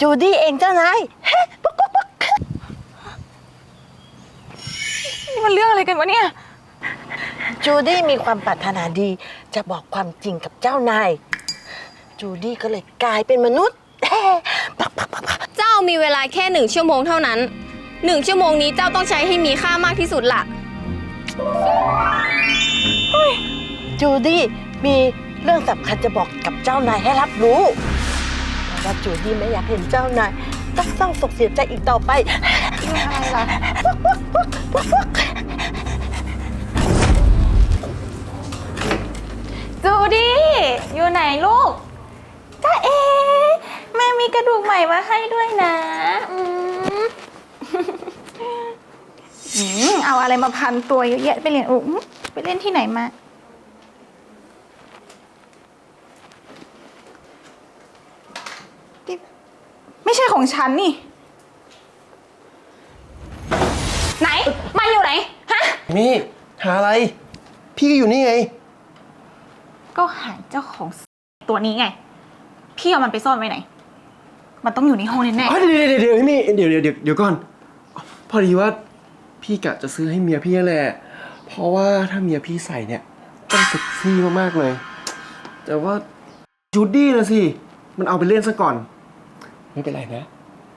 จูดี้เองเจ้านายนี่มันเรื่องอะไรกันวะเนี่ย จูดี้มีความปรารถนาดี จะบอกความจริงกับเจ้านาย จูดี้ก็เลยกลายเป็นมนุษย์เจ้ามีเวลาแค่หนึ่งชั่วโมงเท่านั้นหนึ่งชั่วโมงนี้เจ้าต้องใช้ให้มีค่ามากที่สุดล่ะ จูดี้มีเรื่องสำคัญจะบอกกับเจ้านายให้รับรู้ ว่าจูดี้ไม่อยากเห็นเจ้านายต้องเศร้าโศกเสียใจอีกต่อไปอะไรล่ะจูดี้อยู่ไหนลูกจ้าเอแม่มีกระดูกใหม่มาให้ด้วยนะอืมอืมเอาอะไรมาพันตัวเยอะแยะไปเรียนอุ๊ยไปเล่นที่ไหนมานี่ไม่ใช่ ของฉันนี่ ไหน มันอยู่ไหน ฮะ มี่หาอะไร พี่ก็อยู่นี่ไง ก็หาเจ้าของตัวนี้ไง พี่เอามันไปซ่อนไว้ไหน มันต้องอยู่ในห้องแน่อ๋อเดี๋ยวเดี๋ยวเดี๋ยวพี่มี่เดี๋ยวเดี๋ยวเดี๋ยวเดี๋ยวก่อน พอดีว่าพี่กะจะซื้อให้เมียพี่นั่นแหละ เพราะว่าถ้าเมียพี่ใส่เนี่ยต้องเซ็กซี่มากๆเลย แต่ว่าจูดี้นะสิ มันเอาไปเล่นซะก่อน ไม่เป็นไรนะ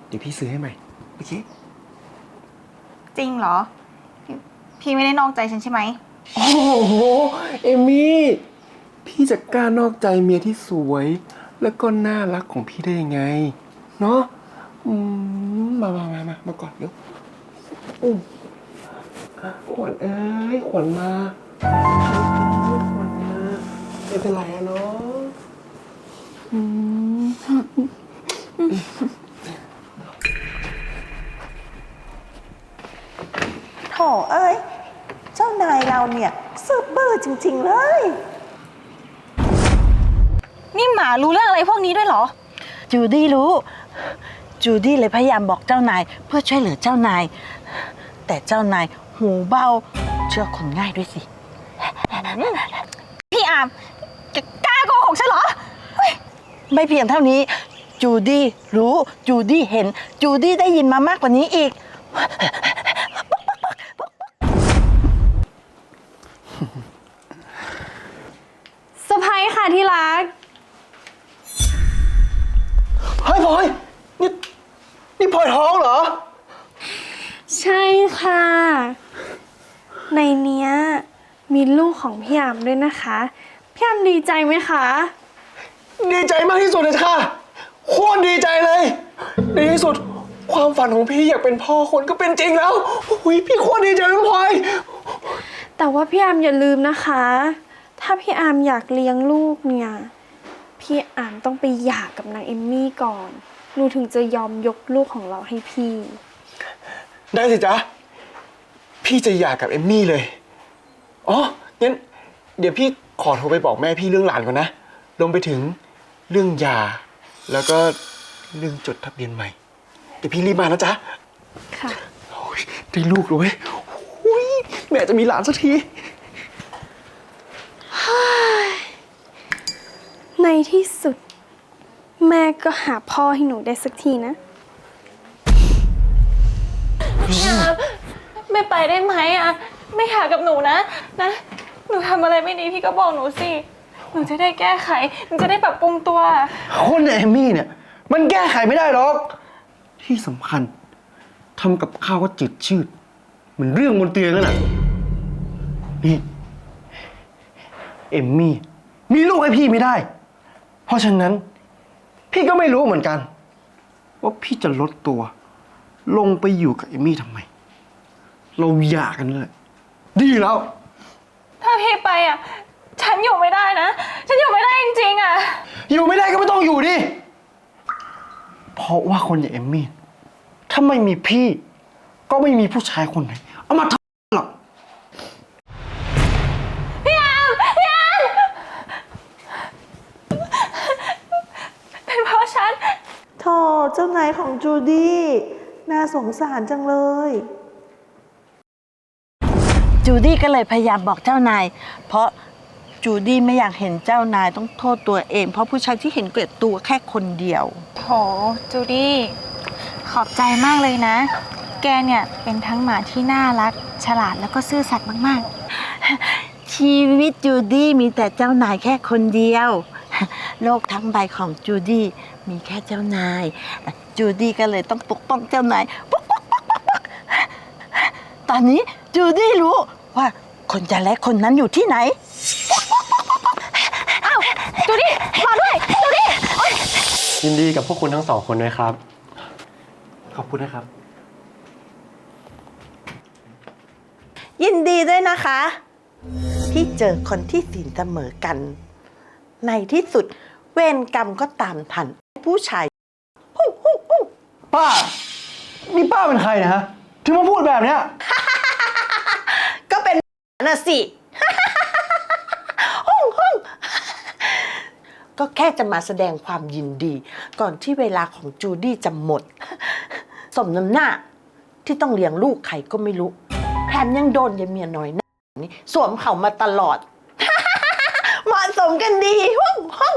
เดี๋ยวพี่ซื้อให้ใหม่ โอเคๆจริงเหรอ พี่พี่ไม่ได้นอกใจฉันใช่ไหม โอ้โห เอมี่ พี่จะกล้านอกใจเมียที่สวย แล้วก็น่ารักของพี่ได้ยังไง เนาะอืมมามามามามาก่อนเดี๋ยวอุ้มอะขวัญเอ้ยขวัญมาขวัญมาไม่เป็นไรอะเนาะอืม โถเอ้ย เจ้านายเราเนี่ยซื่อบื้อจริง ๆ เลย นี่หมารู้เรื่องอะไรพวกนี้ด้วยเหรอ จูดี้รู้ จูดี้เลยพยายามบอกเจ้านาย เพื่อช่วยเหลือเจ้านาย แต่เจ้านายหูเบาเชื่อคนง่ายด้วยสิ พี่อามแกกล้าโกหกฉันเหรอไม่เพียงเท่านี้ จูดี้รู้ จูดี้เห็น จูดี้ได้ยินมามากกว่านี้อีก สะพายค่ะ ที่รัก เฮ้ยพลอยนี่นี่พลอยท้องเหรอ ใช่ค่ะ ในเนี้ยมีลูกของพี่ยามด้วยนะคะ พี่ยามดีใจไหมคะ ดีใจมากที่สุดเลยค่ะโคตรดีใจเลยในที่สุดความฝันของพี่อยากเป็นพ่อคนก็เป็นจริงแล้วอุ้ยพี่โคตรดีใจเลยพลอย แต่ว่าพี่ยามอย่าลืมนะคะ ถ้าพี่อามอยากเลี้ยงลูกเนี่ย พี่อามต้องไปหย่ากับนางเอมมี่ก่อน หนูถึงจะยอมยกลูกของเราให้พี่ ได้สิจ๊ะ พี่จะหย่ากับเอมมี่เลย อ๋อ งั้น เดี๋ยวพี่ขอโทรไปบอกแม่พี่เรื่องหลานก่อนนะรวมไปถึงเรื่องหย่าแล้วก็เรื่องจดทะเบียนใหม่ เดี๋ยวพี่รีบมานะจ๊ะค่ะ โอ้ยได้ลูกเลยเว้ยอุ๊ยแม่จะมีหลานสักที ใน ที่สุด แม่ก็หาพ่อให้หนูได้สักทีนะ ไม่ไปได้ไหมอะไม่หากับหนูนะ นะ หนูทำอะไรไม่ดีพี่ก็บอกหนูสิ หนูจะได้แก้ไข หนูจะได้ปรับปรุงตัว คนอย่างเอมมี่เนี่ย มันแก้ไขไม่ได้หรอก ที่สำคัญทำกับข้าวก็จืดชืดเหมือนเรื่องบนเตียงนั่นแหละนี่เอมมี่มีลูกให้พี่ไม่ได้ เพราะฉะนั้น พี่ก็ไม่รู้เหมือนกัน ว่าพี่จะลดตัว ลงไปอยู่กับเอมมี่ทำไม เราหย่ากันเลย ดีแล้ว ถ้าพี่ไปอะ ฉันอยู่ไม่ได้นะ ฉันอยู่ไม่ได้จริงๆอะ อยู่ไม่ได้ก็ไม่ต้องอยู่ดิ เพราะว่าคนอย่างเอมมี่ ถ้าไม่มีพี่ ก็ไม่มีผู้ชายคนไหน เอามาทำหรอก เป็นเพราะฉัน โธ่เจ้านายของ จูดี้ น่าสงสารจังเลย จูดี้ก็เลยพยายามบอกเจ้านาย เพราะจูดี้ไม่อยากเห็นเจ้านายต้องโทษตัวเอง เพราะผู้ชายที่เห็นเกลียดตัวแค่คนเดียว โถจูดี้ ขอบใจมากเลยนะ แกเนี่ยเป็นทั้งหมาที่น่ารัก ฉลาดแล้วก็ซื่อสัตย์มากชีวิตจูดี้มีแต่เจ้านายแค่คนเดียว โลกทั้งใบของจูดี้มีแค่เจ้านาย จูดี้ก็เลยต้องปกป้องเจ้านายปุ๊กปุ๊กปุ๊กปุ๊กปุ๊กตอนนี้จูดี้รู้ว่าคนจะและคนนั้นอยู่ที่ไหนๆจูดี้มาด้วยจูดี้ยินดีกับพวกคุณทั้งสองคนด้วยครับ ขอบคุณนะครับ ยินดีด้วยนะคะ ที่เจอคนที่ศีลเสมอกัน ในที่สุดเวรกรรมก็ตามทันผู้ชายฮู้ฮู้ฮู้ ป้า นี่ป้าเป็นใครนะฮะ ถึงมาพูดแบบเนี้ย ก็เป็นน่ะสิ ฮ่องฮ่องก็แค่จะมาแสดงความยินดี ก่อนที่เวลาของจูดี้จะหมด สมน้ำหน้าที่ต้องเลี้ยงลูกใครก็ไม่รู้ แถมยังโดนยายเมียน้อยหน้านี่สวมเขามาตลอด เหมาะสมกันดีฮ่องฮ่อง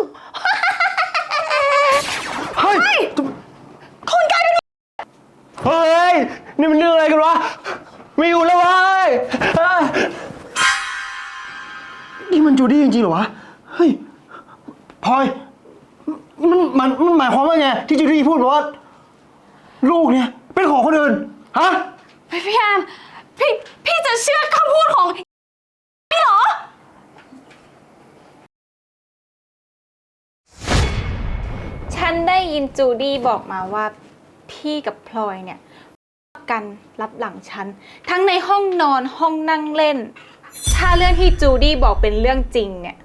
เฮ้ยคุณกลายเป็นเฮ้ย นี่มันเรื่องอะไรกันวะ ไม่อยู่แล้วเว้ยอะนี่มัน จูดี้จริงๆเหรอวะ เฮ้ยพลอย มันมันมันหมายความว่าไง ที่จูดี้พูดบอกว่า ลูกเนี่ย เป็นของคนอื่น ฮะ พี่อาร์มพี่พี่จะเชื่อคำพูดของฉันได้ยินจูดี้บอกมาว่าพี่กับพลอยเนี่ยกันรับหลังฉัน ทั้งในห้องนอนห้องนั่งเล่น ถ้าเรื่องที่จูดี้บอกเป็นเรื่องจริงเนี่ย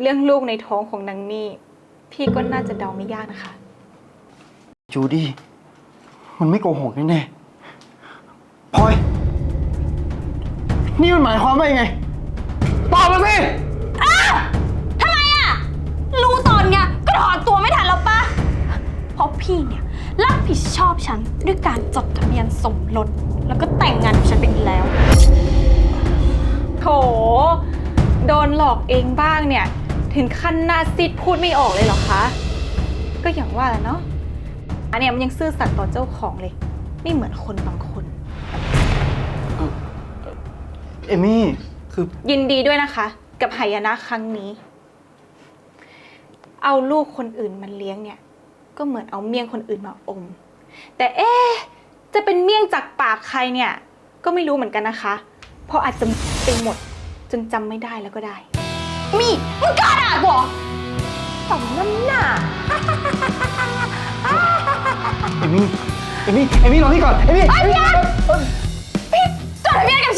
เรื่องลูกในท้องของนางนี่ พี่ก็น่าจะเดาไม่ยากนะคะ จูดี้มันไม่โกหกแน่ๆพลอย นี่มันหมายความว่ายังไง ตอบมาสิทำไมอะรู้ตอนเนี้ยก็ถอนตัวไม่ทันแล้วปะเพราะพี่เนี่ยรับผิดชอบฉันด้วยการจดทะเบียนสมรสแล้วก็แต่งงานกับฉันไปแล้ว โถ โดนหลอกเองบ้างเนี่ย ถึงขั้นหน้าซีดพูดไม่ออกเลยเหรอคะ ก็อย่างว่าแหละเนาะอันเนี้ยมันยังซื่อสัตย์ต่อเจ้าของเลย ไม่เหมือนคนบางคน เอมี่คือยินดีด้วยนะคะ กับหายนะครั้งนี้ เอาลูกคนอื่นมาเลี้ยงเนี่ย ก็เหมือนเอาเมี่ยงคนอื่นมาอม แต่เอ๊ะจะเป็นเมี่ยงจากปากใครเนี่ย ก็ไม่รู้เหมือนกันนะคะ เพราะอาจจะไปหมด จนจำไม่ได้แล้วก็ได้ มีมึงกล้าด่ากูเหรอสมน้ำหน้า เอมี่ เอมี่ เอมี่รอพี่ก่อน เอมี่เอมี่ พี่จดทะเบียนกับ